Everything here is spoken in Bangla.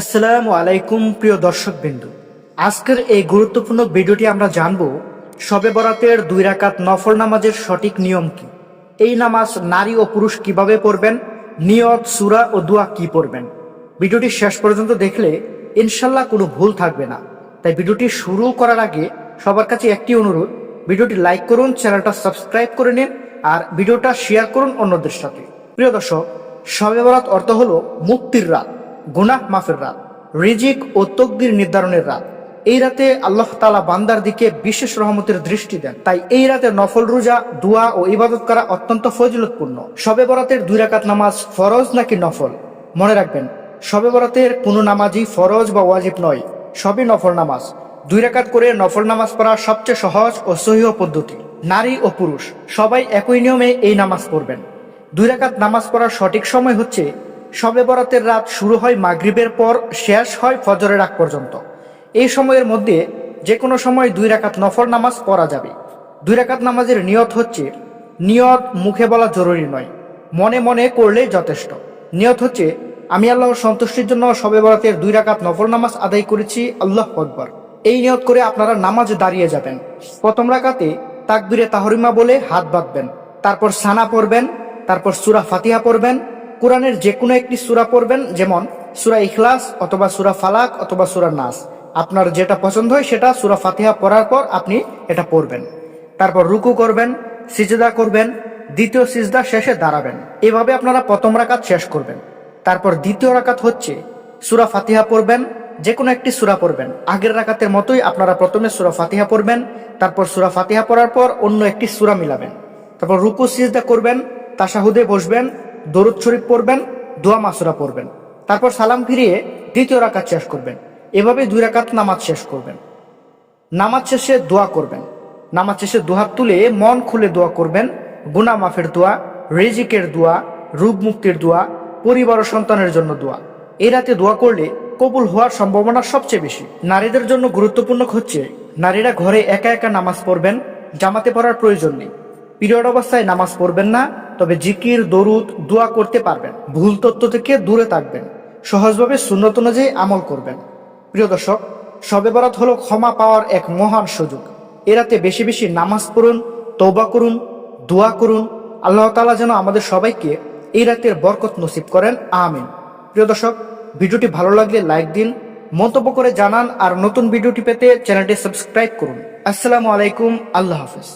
আসসালামু আলাইকুম, প্রিয় দর্শক বিন্দু আজকের এই গুরুত্বপূর্ণ ভিডিওটি আমরা জানব, শবে বরাতের দুই রাকাত নফল নামাজের সঠিক নিয়ম কি? এই নামাজ নারী ও পুরুষ কীভাবে পড়বেন? নিয়ত, সুরা ও দোয়া কি পড়বেন? ভিডিওটি শেষ পর্যন্ত দেখলে ইনশাল্লাহ কোনো ভুল থাকবে না। তাই ভিডিওটি শুরু করার আগে সবার কাছে একটি অনুরোধ, ভিডিওটি লাইক করুন, চ্যানেলটা সাবস্ক্রাইব করে নিন আর ভিডিওটা শেয়ার করুন অন্যদের সাথে। প্রিয় দর্শক, শবে বরাত অর্থ হলো মুক্তির রাত। গুনাহ মাফের রাত, রিজিক ও তকদির নির্ধারণের রাত। এই রাতে আল্লাহ তালা বান্দার দিকে বিশেষ রহমতের দৃষ্টি দেন। তাই এই রাতে নফল রোজা, দোয়া ও ইবাদত করা অত্যন্ত ফজিলতপূর্ণ। শবে বরাতের দুই রাকাত নামাজ ফরজ নাকি নফল? মনে রাখবেন শবে বরাতের কোনো নামাজই ফরজ বা ওয়াজিব নয়, সবই নফল নামাজ। দুই রাকাত করে নফল নামাজ পড়া সবচেয়ে সহজ ও সহিহ পদ্ধতি। নারী ও পুরুষ, সবাই একই নিয়মে এই নামাজ পড়বেন। দুই রাকাত নামাজ পড়ার সঠিক সময় হচ্ছে শবে বরাতের রাত শুরু হয় মাগরিবের পর, শেষ হয় ফজরের আগ পর্যন্ত। এই সময়ের মধ্যে যে কোনো সময় দুই রাকাত নফল নামাজ পড়া যাবে। দুই রাকাত নামাজের নিয়ত হচ্ছে, নিয়ত মুখে বলা জরুরি নয়, মনে মনে করলেই যথেষ্ট। নিয়ত হচ্ছে, আমি আল্লাহর সন্তুষ্টির জন্য শবে বরাতের দুই রাকাত নফল নামাজ আদায় করেছি, আল্লাহ আকবর। এই নিয়ত করে আপনারা নামাজে দাঁড়িয়ে যাবেন। প্রথম রাকাতে তাকবিরে তাহরিমা বলে হাত বাঁধবেন, তারপর সানা পড়বেন, তারপর সুরা ফাতিহা পড়বেন কোরআনের যে কোনো একটি সুরা পড়বেন, যেমন সুরা ইখলাস অথবা সুরা ফালাক অথবা সুরা নাস। আপনার যেটা পছন্দ হয় সেটা সুরা ফাতিহা পড়ার পর আপনি এটা পড়বেন। তারপর রুকু করবেন, সিজদা করবেন, দ্বিতীয় সিজদা শেষে দাঁড়াবেন। এভাবে আপনারা প্রথম রাকাত শেষ করবেন। তারপর দ্বিতীয় রাকাত হচ্ছে সুরা ফাতিহা পড়বেন যে কোনো একটি সুরা পড়বেন। আগের রাকাতের মতোই আপনারা প্রথমে সুরা ফাতিহা পড়বেন, তারপর সুরা ফাতিহা পড়ার পর অন্য একটি সুরা মিলাবেন। তারপর রুকু, সিজদা করবেন তাসাহুদে বসবেন দরুদ শরীফ পড়বেন, দোয়া মাসুরা পড়বেন। তারপর সালাম ফিরিয়ে দ্বিতীয় রাকাত শেষ করবেন। এভাবে দুই রাকাত নামাজ শেষ করবেন। নামাজ শেষে দোয়া করবেন। নামাজ শেষে দুহাত তুলে মন খুলে দোয়া করবেন। গুনা মাফের দোয়া, রেজিকের দোয়া, রূপ মুক্তির দোয়া, পরিবার ও সন্তানের জন্য দোয়া। এই রাতে দোয়া করলে কবুল হওয়ার সম্ভাবনা সবচেয়ে বেশি। নারীদের জন্য গুরুত্বপূর্ণ হচ্ছে, নারীরা ঘরে একা একা নামাজ পড়বেন, জামাতে পড়ার প্রয়োজন নেই। পিরিয়ড অবস্থায় নামাজ পড়বেন না, তবে জিকির, দরুদ, দোয়া করতে পারবেন। ভুল তত্ত্ব থেকে দূরে থাকবেন। সহজভাবে শূন্যত অনুযায়ী আমল করবেন। প্রিয় দর্শক শবে বরাত হলো ক্ষমা পাওয়ার এক মহান সুযোগ। এ রাতে বেশি বেশি নামাজ পড়ুন তৌবা করুন, দোয়া করুন। আল্লাহ তালা যেন আমাদের সবাইকে এই রাতের বরকত নসিব করেন। আমিন। প্রিয় দর্শক, ভিডিওটি ভালো লাগলে লাইক দিন, মন্তব্য করে জানান, আর নতুন ভিডিওটি পেতে চ্যানেলটি সাবস্ক্রাইব করুন। আসসালামু আলাইকুম, আল্লাহ হাফিজ।